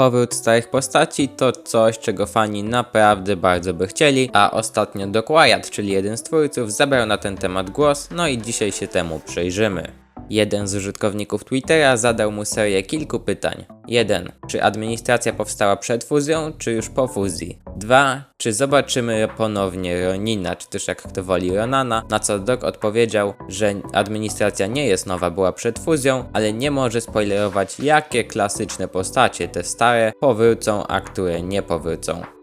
powrót starych postaci to coś, czego fani naprawdę bardzo by chcieli, a ostatnio Doc czyli jeden z twórców, zabrał na ten temat głos, no i dzisiaj się temu przyjrzymy. Jeden z użytkowników Twittera zadał mu serię kilku pytań. 1. Czy administracja powstała przed fuzją, czy już po fuzji? 2. Czy zobaczymy ponownie Ronina, czy też jak kto woli Ronana? Na co Doc odpowiedział, że administracja nie jest nowa, była przed fuzją, ale nie może spoilerować jakie klasyczne postacie, te stare, powrócą, a które nie powrócą.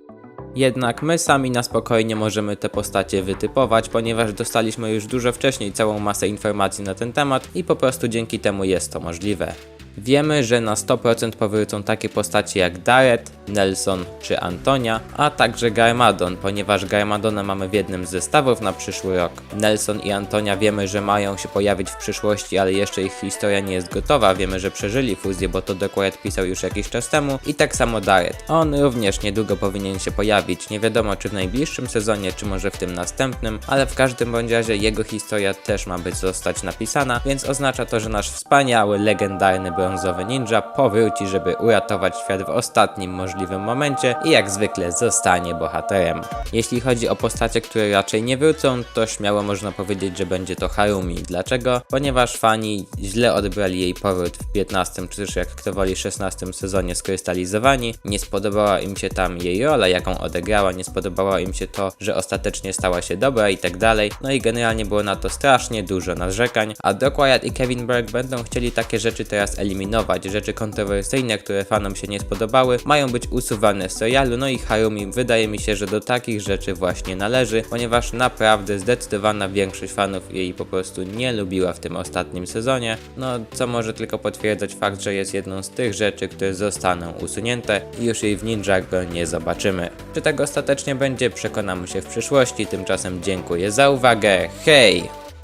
Jednak my sami na spokojnie możemy te postacie wytypować, ponieważ dostaliśmy już dużo wcześniej całą masę informacji na ten temat i po prostu dzięki temu jest to możliwe. Wiemy, że na 100% powrócą takie postacie jak Dareth, Nelson czy Antonia, a także Garmadon, ponieważ Garmadona mamy w jednym z zestawów na przyszły rok. Nelson i Antonia wiemy, że mają się pojawić w przyszłości, ale jeszcze ich historia nie jest gotowa. Wiemy, że przeżyli fuzję, bo to dokładnie pisał już jakiś czas temu. I tak samo Dareth. On również niedługo powinien się pojawić. Nie wiadomo czy w najbliższym sezonie, czy może w tym następnym, ale w każdym bądź razie jego historia też ma być zostać napisana, więc oznacza to, że nasz wspaniały, legendarny brązowy ninja powróci, żeby uratować świat w ostatnim możliwym momencie i jak zwykle zostanie bohaterem. Jeśli chodzi o postacie, które raczej nie wrócą, to śmiało można powiedzieć, że będzie to Harumi. Dlaczego? Ponieważ fani źle odebrali jej powrót w 15 czy też jak kto woli 16 sezonie skrystalizowani. Nie spodobała im się tam jej rola, jaką odegrała, nie spodobało im się to, że ostatecznie stała się dobra i tak dalej. No i generalnie było na to strasznie dużo narzekań, a Doc Wyatt i Kevin Burke będą chcieli takie rzeczy teraz eliminować. Rzeczy kontrowersyjne, które fanom się nie spodobały, mają być usuwane z serialu, no i Harumi wydaje mi się, że do takich rzeczy właśnie należy, ponieważ naprawdę zdecydowana większość fanów jej po prostu nie lubiła w tym ostatnim sezonie, no co może tylko potwierdzać fakt, że jest jedną z tych rzeczy, które zostaną usunięte i już jej w Ninjago nie zobaczymy. Czy tak ostatecznie będzie, przekonamy się w przyszłości, tymczasem dziękuję za uwagę, hej!